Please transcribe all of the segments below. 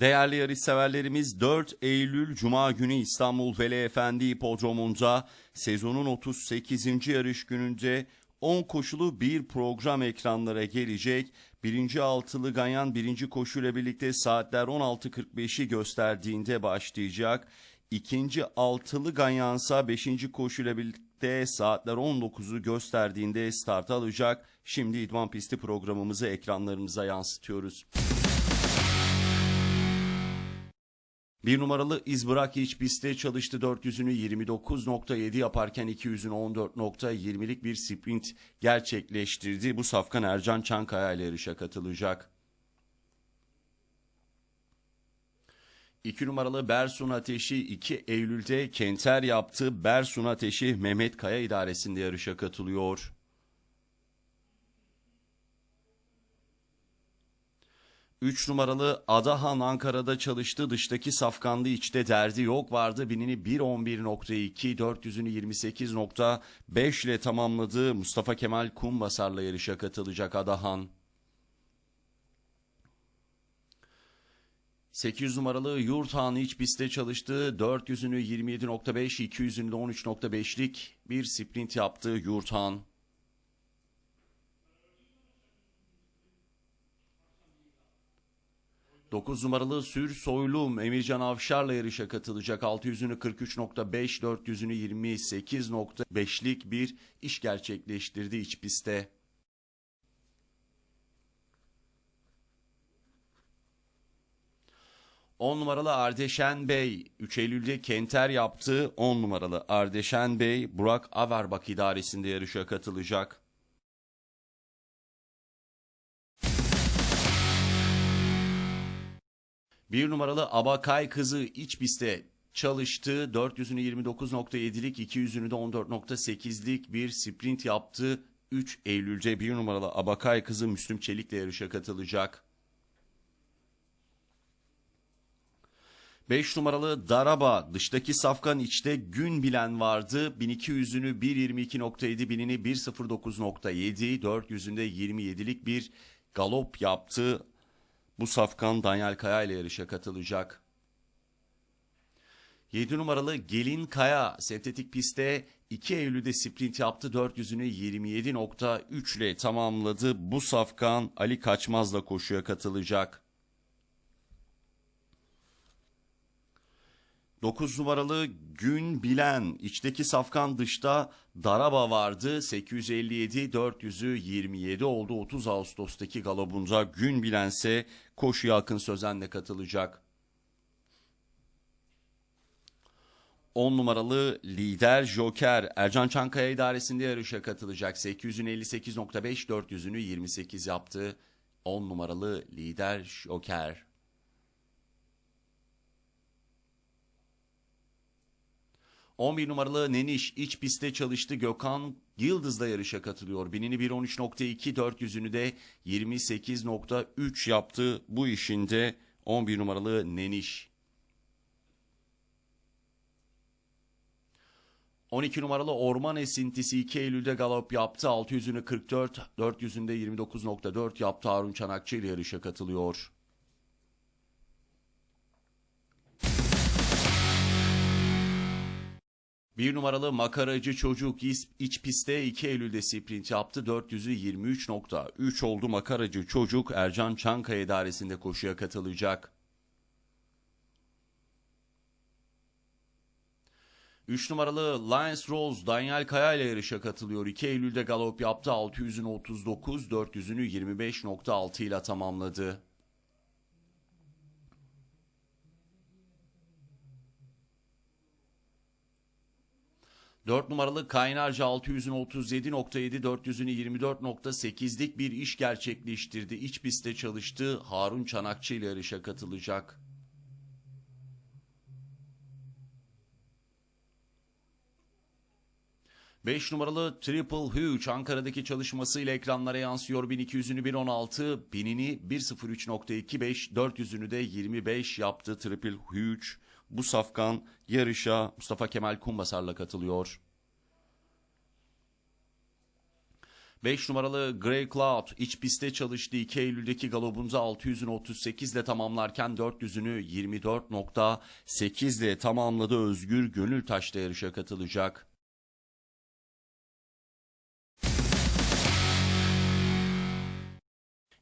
Değerli yarış severlerimiz 4 Eylül Cuma günü İstanbul Veli Efendi Hipodromu'nda sezonun 38. yarış gününde 10 koşulu bir program ekranlara gelecek. Birinci altılı Ganyan birinci koşuyla birlikte saatler 16.45'i gösterdiğinde başlayacak. İkinci altılı Ganyansa 5. koşuyla birlikte saatler 19'u gösterdiğinde start alacak. Şimdi idman pisti programımızı ekranlarımıza yansıtıyoruz. Bir numaralı iz bırak iç pistte çalıştı 400'ünü 29.7 yaparken 200'ünü 14.20'lik bir sprint gerçekleştirdi. Bu safkan Ercan Çankaya ile yarışa katılacak. 2 numaralı Bersun Ateşi 2 Eylül'de Kenter yaptı. Bersun Ateşi Mehmet Kaya idaresinde yarışa katılıyor. Üç numaralı Adahan Ankara'da çalıştı. Dıştaki safkanlı içte derdi yok vardı. Binini 1.11.2, 400'ünü 28.5 ile tamamladı. Mustafa Kemal Kumbasar'la yarışa katılacak Adahan. 800 numaralı Yurthan iç pistte çalıştı. 400'ünü 27.5, 200'ünü de 13.5'lik bir sprint yaptı Yurthan. 9 numaralı Sür Soylum Emircan Avşar'la yarışa katılacak. 600'ünü 43.5, 400'ünü 28.5'lik bir iş gerçekleştirdi iç pistte. On numaralı Ardeşen Bey 3 Eylül'de Kenter yaptı. 10 numaralı Ardeşen Bey Burak Averbak idaresinde yarışa katılacak. Bir numaralı Abakay kızı iç pistte çalıştı. 400'ünü 29.7'lik, 200'ünü de 14.8'lik bir sprint yaptı. 3 Eylül'de bir numaralı Abakay kızı Müslüm Çelik'le yarışa katılacak. 5 numaralı Daraba dıştaki safkan içte gün bilen vardı. 1200'ünü 1.22.7 binini 1.09.7 400'ünde 27'lik bir galop yaptı. Bu safkan Daniel Kaya ile yarışa katılacak. 7 numaralı Gelin Kaya sentetik pistte 2 Eylül'de sprint yaptı. 400'ünü 27.3 ile tamamladı. Bu safkan Ali Kaçmaz'la koşuya katılacak. 9 numaralı Gün Bilen içteki safkan dışta Daraba vardı 857 400'ü 27 oldu 30 Ağustos'taki galobunda Gün Bilense koşuya Akın Sözen'le katılacak. 10 numaralı lider Joker Ercan Çankaya idaresinde yarışa katılacak. 800'ün 58.5 400'ünü 28 yaptı. 10 numaralı lider Joker. 11 numaralı Neniş iç pistte çalıştı. Gökhan Yıldız'la yarışa katılıyor. Binini 1.13.2, 400'ünü de 28.3 yaptı. Bu işinde 11 numaralı Neniş. 12 numaralı Orman Esintisi 2 Eylül'de galop yaptı. 600'ünü 44, 400'ünde 29.4 yaptı. Harun Çanakçı ile yarışa katılıyor. Bir numaralı makaracı çocuk iç, pistte 2 Eylül'de sprint yaptı. 400'ü 23.3 oldu makaracı çocuk Ercan Çankaya idaresinde koşuya katılacak. 3 numaralı Lions Rose Daniel Kaya ile yarışa katılıyor. 2 Eylül'de galop yaptı. 600'ünü 39, 400'ünü 25.6 ile tamamladı. 4 numaralı Kaynarca 600'ün 37.7 400'ünü 24.8'lik bir iş gerçekleştirdi. İç pistte çalıştı. Harun Çanakçı ile yarışa katılacak. Beş numaralı Triple Huge Ankara'daki çalışmasıyla ekranlara yansıyor. 1200'ünü 1.16, 1000'ini 1.03.25, 400'ünü de 25 yaptı Triple Huge. Bu safkan yarışa Mustafa Kemal Kumbasar'la katılıyor. 5 numaralı Grey Cloud iç pistte çalıştı 2 Eylül'deki galobunda 600'ünü 38 ile tamamlarken 400'ünü 24.8 ile tamamladı. Özgür Gönültaş da yarışa katılacak.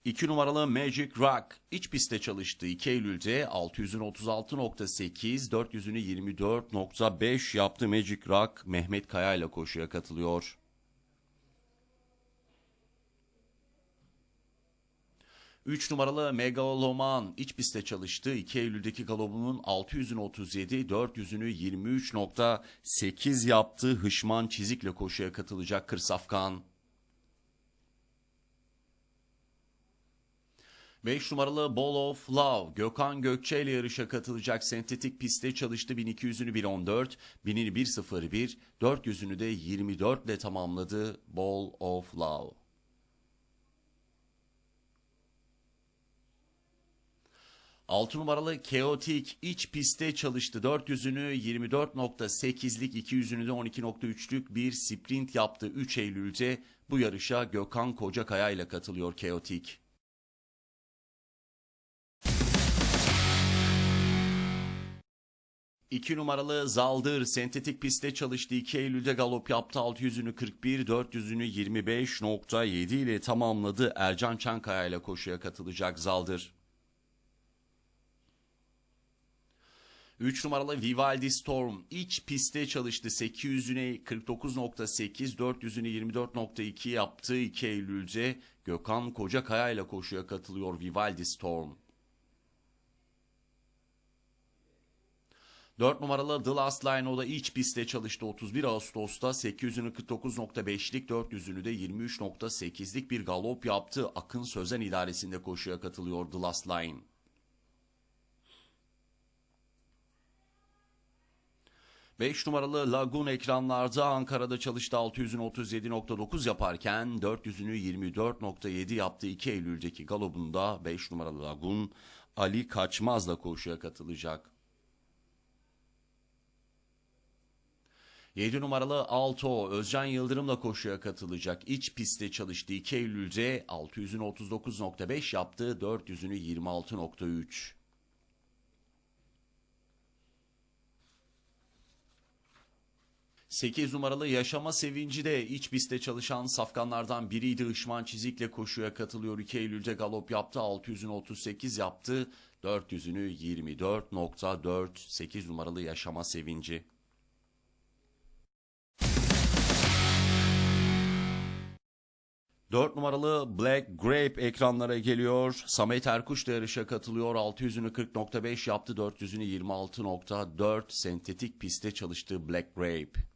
2 numaralı Magic Rock iç pistte çalıştı. 2 Eylül'de 600'ünü 36.8, 400'ünü 24.5 yaptı Magic Rock. Mehmet Kaya ile koşuya katılıyor. Üç numaralı Megaloman iç pistte çalıştı. 2 Eylül'deki galobunun 600'ünü 37, 400'ünü 23.8 yaptı. Hışman Çizik'le koşuya katılacak Kırsafkan. 5 numaralı Ball of Love Gökhan Gökçe ile yarışa katılacak sentetik pistte çalıştı 1200'ünü 1.14, 1000'ini 1.01, 400'ünü de 24 ile tamamladı Ball of Love. Altı numaralı Chaotic iç pistte çalıştı. 400'ünü 24.8'lik 200'ünü de 12.3'lük bir sprint yaptı 3 Eylül'de. Bu yarışa Gökhan Kocakaya ile katılıyor Chaotic. 2 numaralı Zaldır sentetik pistte çalıştı. 2 Eylül'de galop yaptı. 600'ünü 41, 400'ünü 25.7 ile tamamladı. Ercan Çankaya ile koşuya katılacak Zaldır. 3 numaralı Vivaldi Storm iç pistte çalıştı. 800'üne 49.8, 400'ünü 24.2 yaptı. 2 Eylül'de Gökhan Kocakaya ile koşuya katılıyor Vivaldi Storm. 4 numaralı The Last Line o da iç pistte çalıştı 31 Ağustos'ta 800'ünü 49.5'lik 400'ünü de 23.8'lik bir galop yaptı. Akın Sözen idaresinde koşuya katılıyor The Last Line. Beş numaralı Lagun ekranlarda Ankara'da çalıştı 600'ünü 37.9 yaparken 400'ünü 24.7 yaptı 2 Eylül'deki galobunda 5 numaralı Lagun Ali Kaçmaz'la koşuya katılacak. 7 numaralı Alto Özcan Yıldırım'la koşuya katılacak. İç pistte çalıştı 2 Eylül'de 600'ünü 39.5 yaptı, 400'ünü 26.3. Sekiz numaralı Yaşama Sevinci de iç pistte çalışan safkanlardan biriydi. Işman Çizik'le koşuya katılıyor. 2 Eylül'de galop yaptı. 600'ünü 38 yaptı. 400'ünü 24.4. 8 numaralı Yaşama Sevinci. 4 numaralı Black Grape ekranlara geliyor. Samet Erkuş da yarışa katılıyor. 600'ünü 40.5 yaptı. 400'ünü 26.4 sentetik pistte çalıştı Black Grape.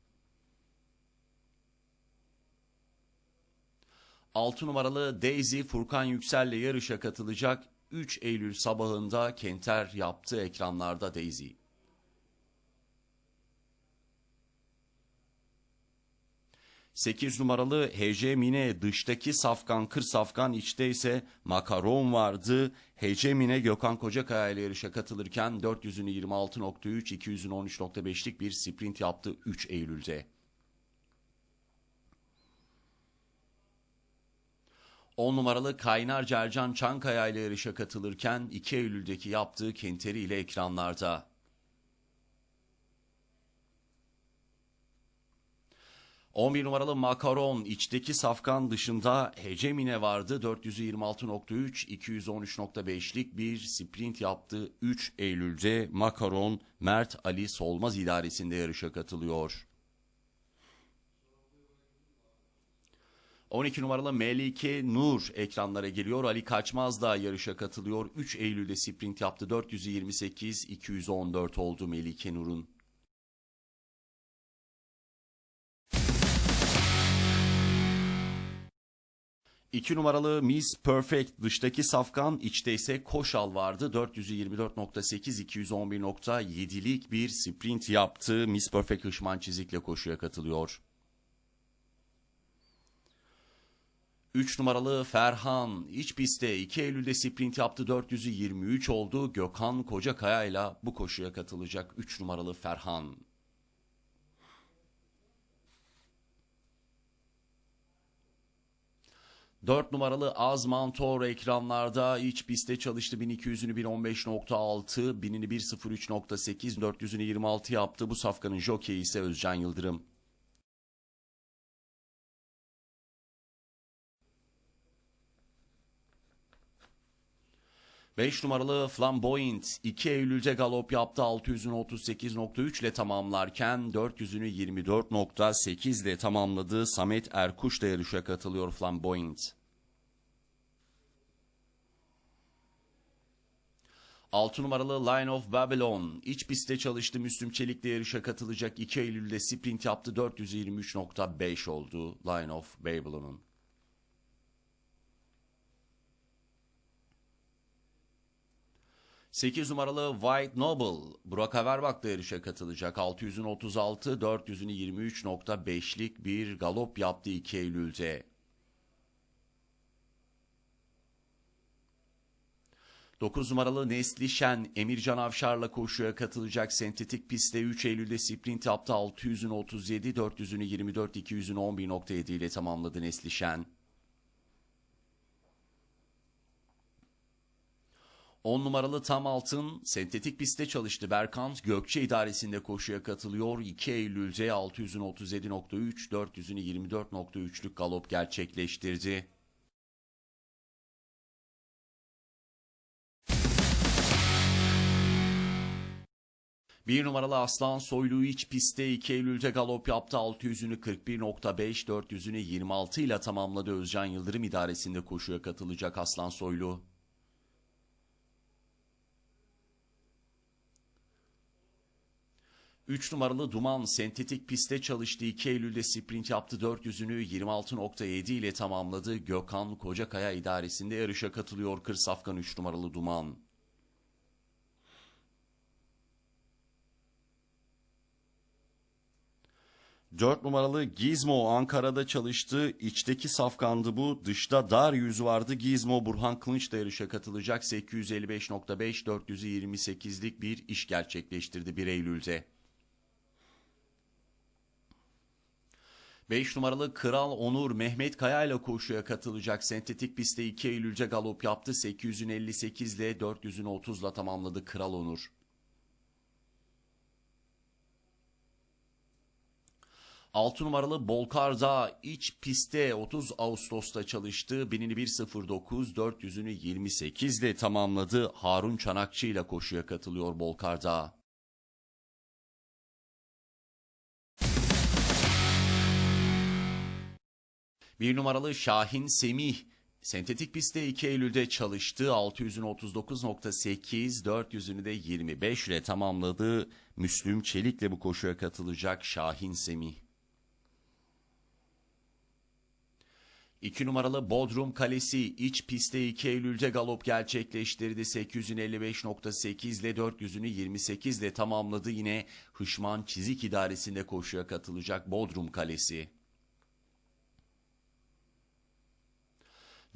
6 numaralı Daisy Furkan Yüksel'le yarışa katılacak. 3 Eylül sabahında Kenter yaptı ekranlarda Daisy. 8 numaralı HC Mine dıştaki safkan kır safkan içte ise makaron vardı. HC Mine Gökhan Kocakaya ile yarışa katılırken 400'ünü 26.3 200'ünü 13.5'lik bir sprint yaptı 3 Eylül'de. 10 numaralı Kaynar Cercan Çankaya ile yarışa katılırken 2 Eylül'deki yaptığı kenteri ile ekranlarda. 11 numaralı Makaron içteki safkan dışında Hecemine vardı. 426.3, 213.5'lik bir sprint yaptı. 3 Eylül'de Makaron Mert Ali Solmaz idaresinde yarışa katılıyor. 12 numaralı Melike Nur ekranlara geliyor. Ali Kaçmaz da yarışa katılıyor. 3 Eylül'de sprint yaptı. 428, 214 oldu Melike Nur'un. 2 numaralı Miss Perfect dıştaki safkan içte ise Koşal vardı. 424.8 211.7'lik bir sprint yaptı. Miss Perfect Hışman Çizik'le koşuya katılıyor. 3 numaralı Ferhan iç pistte 2 Eylül'de sprint yaptı 400'ü 23 oldu. Gökhan Kocakaya ile bu koşuya katılacak 3 numaralı Ferhan. 4 numaralı Azmantor ekranlarda iç pistte çalıştı 1200'ünü 1.15.6, 1000'ini 1.03.8, 400'ünü 26 yaptı. Bu safkanın jokeyi ise Özcan Yıldırım. Beş numaralı Flamboyant 2 Eylül'de galop yaptı 600'ünü 38.3 ile tamamlarken 400'ünü 24.8 ile tamamladı. Samet Erkuş da yarışa katılıyor Flamboyant. 6 numaralı Line of Babylon iç pistte çalıştı. Müslüm Çelik'le yarışa katılacak 2 Eylül'de sprint yaptı. 423.5 oldu Line of Babylon'un. 8 numaralı White Noble Burak Haverbak'la yarışa katılacak. 600'ün 36, 400'ün 23.5'lik bir galop yaptı 2 Eylül'de. 9 numaralı Nesli Şen Emircan Avşar'la koşuya katılacak sentetik pistte 3 Eylül'de sprint yaptı 600'ün 37, 400'ünü 24, 200'ünü 11.7 ile tamamladı Nesli Şen. 10 numaralı Tam Altın sentetik pistte çalıştı. Berkant Gökçe idaresinde koşuya katılıyor. 2 Eylül'de 600'ün 37.3, 400'ünü 24.3'lük galop gerçekleştirdi. Bir numaralı Aslan Soylu iç pistte 2 Eylül'de galop yaptı. 600'ünü 41.5, 400'ünü 26 ile tamamladı. Özcan Yıldırım idaresinde koşuya katılacak Aslan Soylu. 3 numaralı Duman sentetik pistte çalıştı. 2 Eylül'de sprint yaptı. 400'ünü 26.7 ile tamamladı. Gökhan Kocakaya idaresinde yarışa katılıyor. Kırsafkan 3 numaralı Duman. Dört numaralı Gizmo Ankara'da çalıştı. İçteki safkandı bu. Dışta dar yüz vardı. Gizmo Burhan Kılıç da yarışa katılacak. 855.5 428'lik bir iş gerçekleştirdi 1 Eylül'de. 5 numaralı Kral Onur Mehmet Kaya ile koşuya katılacak. Sentetik pistte 2 Eylül'ce galop yaptı. 858 ile 430 ile tamamladı Kral Onur. Altı numaralı Bolkar'da iç pistte 30 Ağustos'ta çalıştı. 1000'ini 1.09, 400'ünü 28 ile tamamladı. Harun Çanakçı ile koşuya katılıyor Bolkar'da. Bir numaralı Şahin Semih sentetik pistte 2 Eylül'de çalıştı. 600'ünü 39.8, 400'ünü de 25 ile tamamladı. Müslüm Çelik'le bu koşuya katılacak Şahin Semih. 2 numaralı Bodrum Kalesi iç pistte 2 Eylül'de galop gerçekleştirdi. 855.8 ile 400'ünü 28 ile tamamladı. Yine Hışman Çizik idaresinde koşuya katılacak Bodrum Kalesi.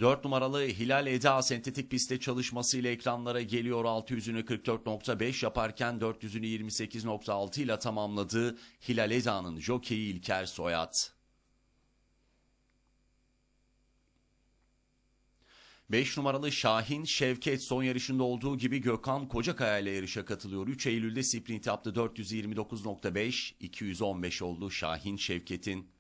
4 numaralı Hilal Eda sentetik pistte çalışmasıyla ekranlara geliyor. 600'ünü 44.5 yaparken 400'ünü 28.6 ile tamamladı. Hilal Eda'nın jokeyi İlker Soyat. 5 numaralı Şahin Şevket son yarışında olduğu gibi Gökhan Kocakaya ile yarışa katılıyor. 3 Eylül'de sprint yaptı 429.5, 215 oldu Şahin Şevket'in.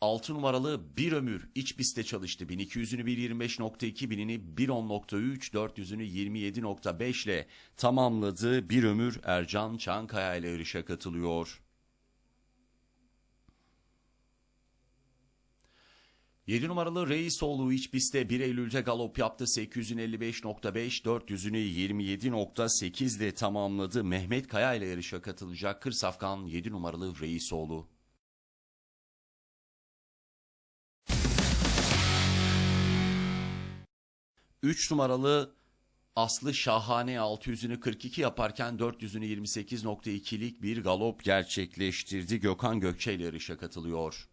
6 numaralı bir ömür iç pistte çalıştı. 1200'ünü 1.25.2, binini 1.10.3, 400'ünü 27.5 ile tamamladı. Bir ömür Ercan Çankaya ile yarışa katılıyor. 7 numaralı Reisoğlu iç pistte 1 Eylül'de galop yaptı. 855.5, 400'ünü 27.8 ile tamamladı. Mehmet Kaya ile yarışa katılacak. Kırsafkan 7 numaralı Reisoğlu. 3 numaralı Aslı Şahane 600'ünü 42 yaparken 400'ünü 28.2'lik bir galop gerçekleştirdi. Gökhan Gökçe ile yarışa katılıyor.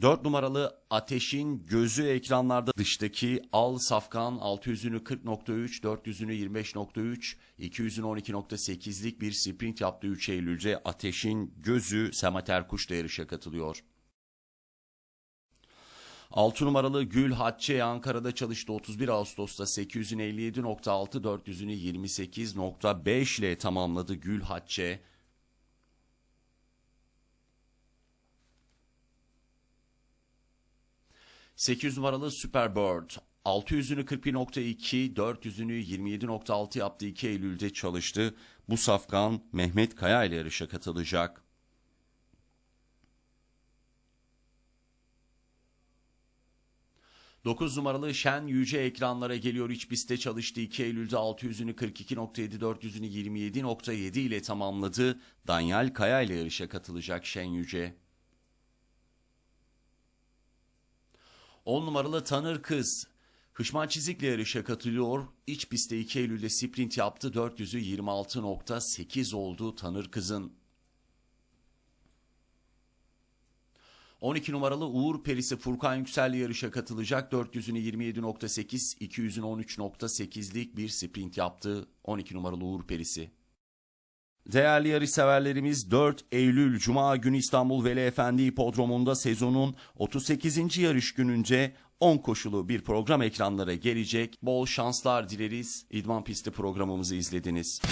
4 numaralı Ateş'in gözü ekranlarda dıştaki Al Safkan 600'ünü 40.3, 400'ünü 25.3, 200'ünü 12.8'lik bir sprint yaptı 3 Eylül'de Ateş'in gözü Semater Kuş da yarışa katılıyor. 6 numaralı Gül Hatçe Ankara'da çalıştı 31 Ağustos'ta 800'ünü 57.6, 400'ünü 28.5 ile tamamladı Gül Hatçe. 800 numaralı Superbird 600'ünü 41.2, 400'ünü 27.6 yaptı 2 Eylül'de çalıştı. Bu safkan Mehmet Kaya ile yarışa katılacak. Dokuz numaralı Şen Yüce ekranlara geliyor. İç pistte çalıştı. 2 Eylül'de 600'ünü 42.7, 400'ünü 27.7 ile tamamladı. Danyal Kaya ile yarışa katılacak Şen Yüce. 10 numaralı Tanır Kız. Hışman Çizik'le yarışa katılıyor. İç pistte 2 Eylül'de sprint yaptı. 400'ü 26.8 oldu Tanır Kız'ın. 12 numaralı Uğur Perisi Furkan Yüksel'le yarışa katılacak. 400'ünü 27.8, 200'ünü 13.8'lik bir sprint yaptı. 12 numaralı Uğur Perisi. Değerli yarış severlerimiz 4 Eylül Cuma günü İstanbul Veli Efendi Hipodromu'nda sezonun 38. yarış gününce 10 koşulu bir program ekranlara gelecek. Bol şanslar dileriz. İdman Pisti programımızı izlediniz.